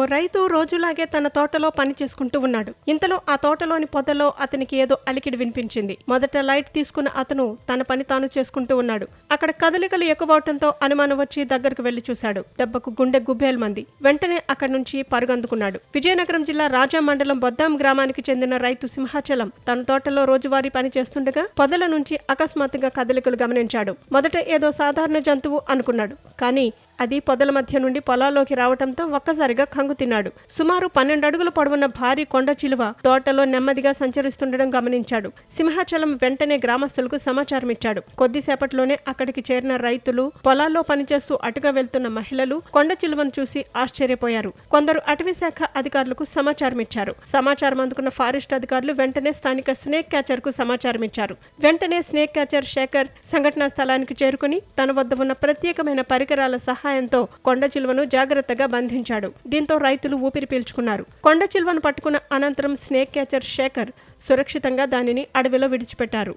ఓ రైతు రోజులాగే తన తోటలో పని చేసుకుంటూ ఉన్నాడు. ఇంతలో ఆ తోటలోని పొదలో అతనికి ఏదో అలికిడి వినిపించింది. మొదట లైట్ తీసుకున్న అతను తన పని తాను చేసుకుంటూ ఉన్నాడు. అక్కడ కదలికలు ఎక్కువవటంతో అనుమానం వచ్చి దగ్గరకు వెళ్ళి చూశాడు. దెబ్బకు గుండె గుబ్బేల్మంది వెంటనే అక్కడి నుంచి పరుగందుకున్నాడు. విజయనగరం జిల్లా రాజా మండలం బొద్దాం గ్రామానికి చెందిన రైతు సింహాచలం. తన తోటలో రోజువారీ పని చేస్తుండగా పొదల నుంచి అకస్మాత్తుగా కదలికలు గమనించాడు. మొదట ఏదో సాధారణ జంతువు అనుకున్నాడు. కానీ అది పొదల మధ్య నుండి పొలాల్లోకి రావటంతో ఒక్కసారిగా కంగు తిన్నాడు. సుమారు పన్నెండు అడుగుల పొడవున్న భారీ కొండ చిలువ తోటలో నెమ్మదిగా సంచరిస్తుండడం గమనించాడు. సింహాచలం వెంటనే గ్రామస్తులకు సమాచారం ఇచ్చాడు కొద్దిసేపట్లోనే అక్కడికి చేరిన రైతులు పొలాల్లో పనిచేస్తూ అటుగా వెళ్తున్న మహిళలు కొండ చిలువను చూసి ఆశ్చర్యపోయారు. కొందరు అటవీ శాఖ అధికారులకు సమాచారం ఇచ్చారు సమాచారం అందుకున్న ఫారెస్ట్ అధికారులు వెంటనే స్థానిక స్నేక్ క్యాచర్కు సమాచారం ఇచ్చారు వెంటనే స్నేక్ క్యాచర్ శేఖర్ సంఘటనా స్థలానికి చేరుకుని తన వద్ద ఉన్న ప్రత్యేకమైన పరికరాల సహాయంతో కొండ చిలువను జాగ్రత్తగా బంధించాడు. దీంతో రైతులు ఊపిరి పీల్చుకున్నారు. కొండ చిలువను పట్టుకున్న అనంతరం స్నేక్ క్యాచర్ శేఖర్ సురక్షితంగా దానిని అడవిలో విడిచిపెట్టారు.